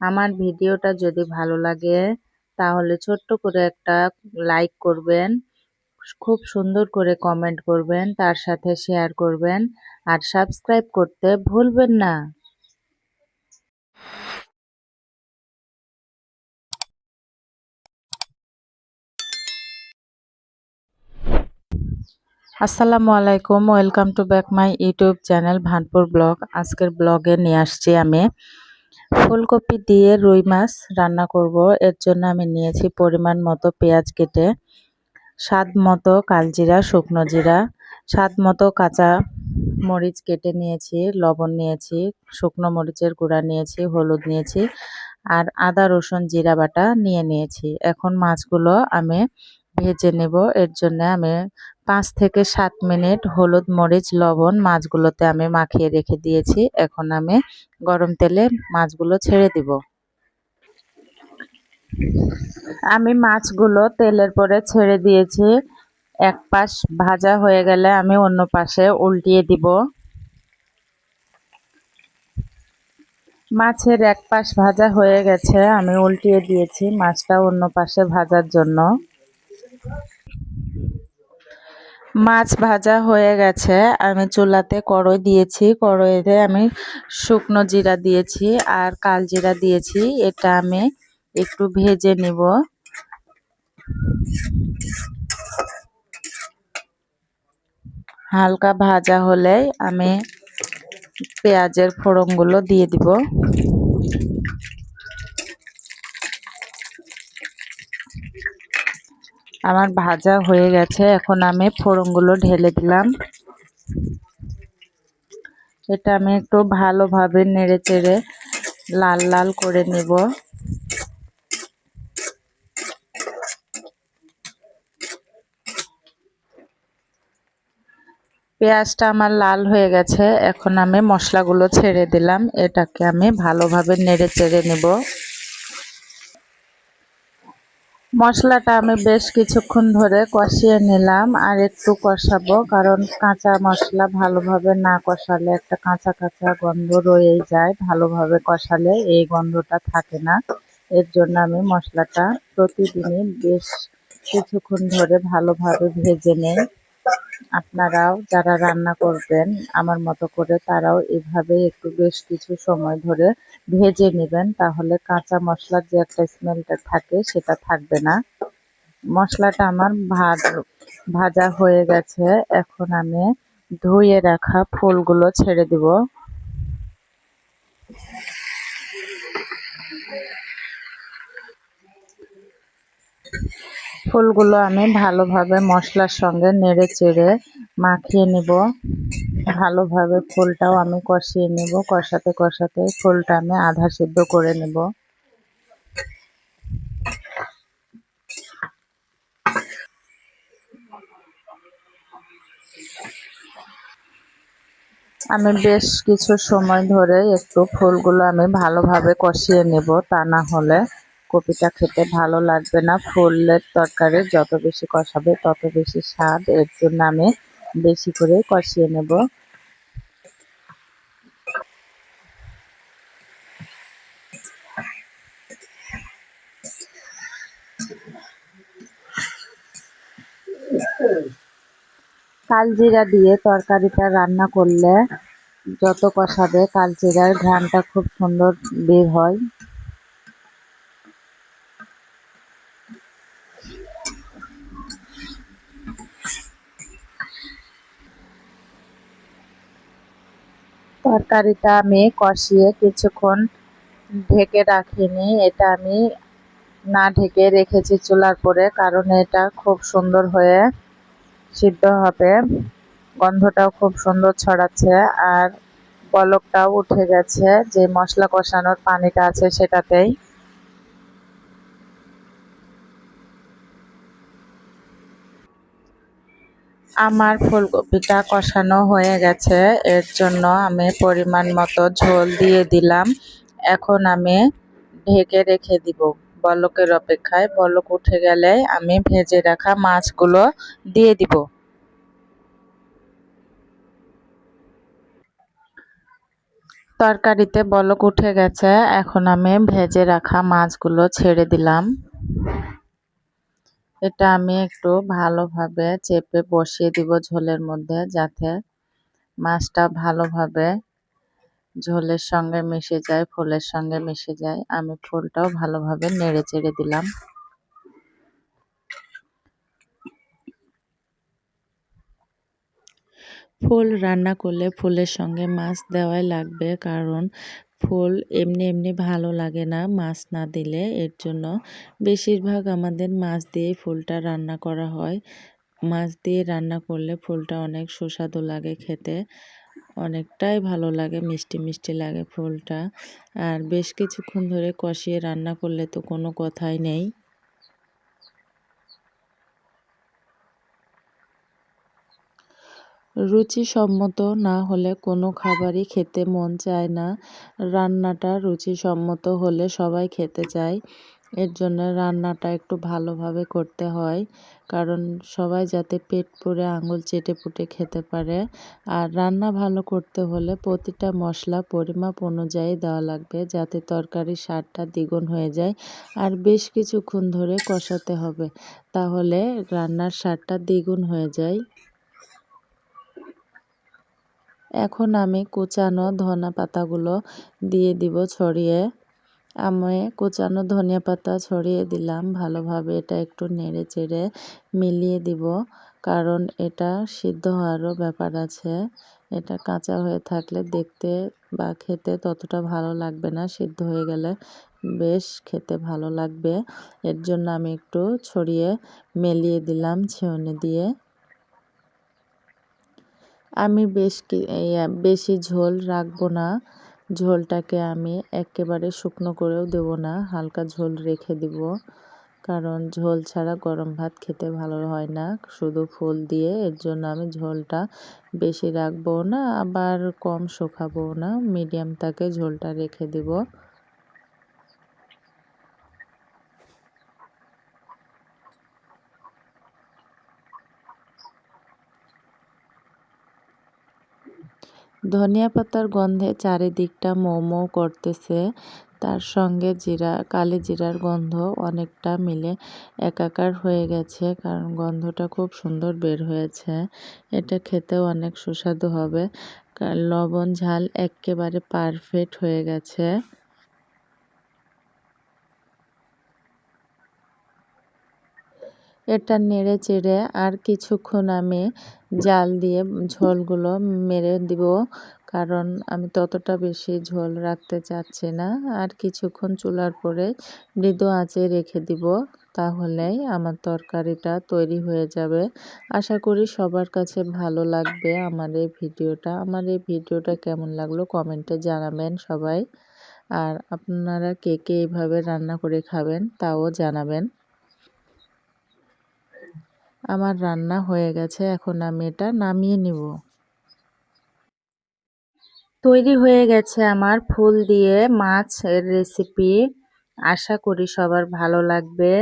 আমার ভিডিওটা যদি ভালো লাগে, তাহলে ছোট্ট করে একটা লাইক করবেন, খুব সুন্দর করে কমেন্ট করবেন, তার সাথে শেয়ার করবেন, আর সাবস্ক্রাইব করতে ভুলবেন না। আসসালামু আলাইকুম, welcome to back my YouTube channel Bhanpur vlog. আজকের ব্লগে নিয়ে আসছি আমি ফুলকপি দিয়ে রুই মাছ রান্না করব। এর জন্য আমি নিয়েছি পরিমাণ মতো পেঁয়াজ কেটে, স্বাদ মতো কালজিরা, শুকনো জিরা, স্বাদ মতো কাঁচা মরিচ কেটে নিয়েছি, লবণ নিয়েছি, শুকনো মরিচের গুঁড়া নিয়েছি, হলুদ নিয়েছি আর আদা, রসুন, জিরা বাটা নিয়ে নিয়েছি। এখন মাছগুলো আমি ভেজে নেব। এর জন্য আমি পাঁচ থেকে সাত মিনিট হলুদ মরিচ, লবণ মাছগুলোতে আমি মাখিয়ে রেখে দিয়েছি। এখন আমি গরম তেলে মাছগুলো ছেড়ে দিব। আমি মাছগুলো তেলের পরে ছেড়ে দিয়েছি। এক পাশ ভাজা হয়ে গেলে আমি অন্য পাশে উল্টিয়ে দিব। মাছের এক পাশ ভাজা হয়ে গেছে, আমি উল্টিয়ে দিয়েছি মাছটা অন্য পাশে ভাজার জন্য। মাছ ভাজা হয়ে গেছে। আমি চুলাতে কড়ই দিয়েছি। কড়ইতে আমি শুকনো জিরা দিয়েছি আর কাল জিরা দিয়েছি। এটা আমি একটু ভেজে নিব। হালকা ভাজা হলে আমি পেঁয়াজের ফোড়নগুলো দিয়ে দিব। আমার ভাজা হয়ে গেছে। এখন আমি ফোড়নগুলো ঢেলে দিলাম। এটা আমি একটু ভালোভাবে নেড়ে চেড়ে লাল লাল করে নিব। পেঁয়াজটা আমার লাল হয়ে গেছে। এখন আমি মশলাগুলো ছেড়ে দিলাম। এটাকে আমি ভালোভাবে নেড়ে চেড়ে নেব। মশলাটা আমি বেশ কিছুক্ষণ ধরে কষিয়ে নিলাম আর একটু কষাবো, কারণ কাঁচা মশলা ভালোভাবে না কষালে একটা কাঁচা কাঁচা গন্ধ রয়েই যায়। ভালোভাবে কষালে এই গন্ধটা থাকে না। এর জন্য আমি মশলাটা প্রতিদিনই বেশ কিছুক্ষণ ধরে ভালোভাবে ভেজে নেই। আপনারাও যারা রান্না করবেন, আমার মতো করে তারাও এভাবে একটু বেশ কিছু সময় ধরে ভেজে নেবেন। তাহলে কাঁচা মশলার যে একটা স্মেলটা থাকে, সেটা থাকবে না। মশলাটা আমার ভাজ, ভাজা হয়ে গেছে। এখন আমি ধুয়ে রাখা ফুলগুলো ছেড়ে দিব। ফুলগুলো আমি ভালোভাবে মশলার সঙ্গে নেড়ে চেড়ে মাখিয়ে নিব। ভালোভাবে ফুলটাও আমি কষিয়ে নেব। কষাতে কষাতে ফুলটা আমি আধা সিদ্ধ করে নেব। আমি বেশ কিছু সময় ধরে একটু ফুলগুলো আমি ভালোভাবে কষিয়ে নেব তা না হলে। কপিটা খেতে ভালো লাগবে না। ফুলের তরকারি যত বেশি কষাবে তত বেশি স্বাদ এর জন্য আমি বেশি করে কষিয়ে নেব। কালজিরা দিয়ে তরকারিটা রান্না করলে যত কষাবে কালজিরার ঘ্রাণটা খুব সুন্দর বের হয়। তরকারিটা আমি কষিয়ে কিছুক্ষণ ঢেকে রাখিনি। এটা আমি না ঢেকে রেখেছি চুলার পরে, কারণ এটা খুব সুন্দর হয়ে সিদ্ধ হবে। গন্ধটাও খুব সুন্দর ছড়াচ্ছে আর বলকটাও উঠে গেছে। যে মশলা কষানোর পানিটা আছে সেটাতেই আমার ফুলকপিটা কষানো হয়ে গেছে, এর জন্য আমি পরিমাণ মতো ঝোল দিয়ে দিলাম। এখন আমি ঢেকে রেখে দিব। বলকের অপেক্ষায় বলক উঠে গেলে আমি ভেজে রাখা মাছগুলো দিয়ে দিব। তরকারিতে বলক উঠে গেছে, এখন আমি ভেজে রাখা মাছগুলো ছেড়ে দিলাম। এটা আমি একটু ভালোভাবে চেপে বসিয়ে দিব ঝোলের মধ্যে যাতে মাছটা ভালোভাবে ঝোলের সঙ্গে মিশে যায়, ফুলের সঙ্গে মিশে যায়। আমি ফুলটাও ভালোভাবে নেড়ে চেড়ে দিলাম। ফুল রান্না করলে ফুলের সঙ্গে মাছ দেওয়াই লাগবে, কারণ ফুল এমনি এমনি ভালো লাগে না মাছ না দিলে। এর জন্য বেশিরভাগ আমাদের মাছ দিয়ে ফুলটা রান্না করা হয়। মাছ দিয়ে রান্না করলে ফুলটা অনেক সুস্বাদু লাগে খেতে। অনেকটাই ভালো লাগে, মিষ্টি মিষ্টি লাগে ফুলটা। আর বেশ কিছুক্ষণ ধরে কষিয়ে রান্না করলে তো কোনো কথাই নেই। রুচিসম্মত না হলে কোনো খাবারই খেতে মন চায় না। রান্নাটা রুচিসম্মত হলে সবাই খেতে চায়। এর জন্য রান্নাটা একটু ভালোভাবে করতে হয়। কারণ সবাই যাতে পেট পুড়ে আঙুল চেটে পুটে খেতে পারে। আর রান্না ভালো করতে হলে প্রতিটা মশলা পরিমাপ অনুযায়ী দেওয়া লাগবে যাতে তরকারির স্বাদটা দ্বিগুণ হয়ে যায়। আর বেশ কিছুক্ষণ ধরে কষাতে হবে। তাহলে রান্নার স্বাদটা দ্বিগুণ হয়ে যায়। এখন আমি কুচানো ধনে পাতাগুলো দিয়ে দিব ছড়িয়ে। আমি কুচানো ধনিয়া পাতা ছড়িয়ে দিলাম ভালোভাবে, এটা একটু নেড়ে চেড়ে মিলিয়ে দিব, কারণ এটা সিদ্ধ হওয়ারও ব্যাপার আছে। এটা কাঁচা হয়ে থাকলে দেখতে বা খেতে ততটা ভালো লাগবে না, সিদ্ধ হয়ে গেলে বেশ খেতে ভালো লাগবে। এর জন্য আমি একটু ছড়িয়ে মেলিয়ে দিলাম ছেউনি দিয়ে। আমি বেশ কি বেশি ঝোল রাখব না। ঝোলটাকে আমি একেবারে শুকনো করেও দেবো না, হালকা ঝোল রেখে দিব। কারণ ঝোল ছাড়া গরম ভাত খেতে ভালো হয় না। শুধু ফুল দিয়ে এর জন্য আমি ঝোলটা বেশি রাখব না, আবার কম শুকাবো না। মিডিয়াম তাকে ঝোলটা রেখে দিব। ধনিয়া পাতার গন্ধে চারিদিকটা মৌ করতেছে। তার সঙ্গে জিরা, কালি জিরার গন্ধ অনেকটা মিলে একাকার হয়ে গেছে, কারণ গন্ধটা খুব সুন্দর বের হয়েছে। এটা খেতেও অনেক সুস্বাদু হবে। লবণ, ঝাল একেবারে পারফেক্ট হয়ে গেছে। এটা নেড়ে চেড়ে আর কিছুক্ষণ আমি জাল দিয়ে ঝোলগুলো মেরে দিব, কারণ আমি ততটা বেশি ঝোল রাখতে চাচ্ছি না। আর কিছুক্ষণ চুলার পরে মৃদু আঁচে রেখে দিব, তাহলেই আমার তরকারিটা তৈরি হয়ে যাবে। আশা করি সবার কাছে ভালো লাগবে আমার এই ভিডিওটা। আমার এই ভিডিওটা কেমন লাগল কমেন্টে জানাবেন সবাই। আর আপনারা কে কে এইভাবে রান্না করে খাবেন তাও জানাবেন। আমার রান্না হয়ে গেছে, এখন আমি এটা নামিয়ে নিব। তৈরি হয়ে গেছে আমার ফুল দিয়ে মাছ এর রেসিপি আশা করি সবার ভালো লাগবে।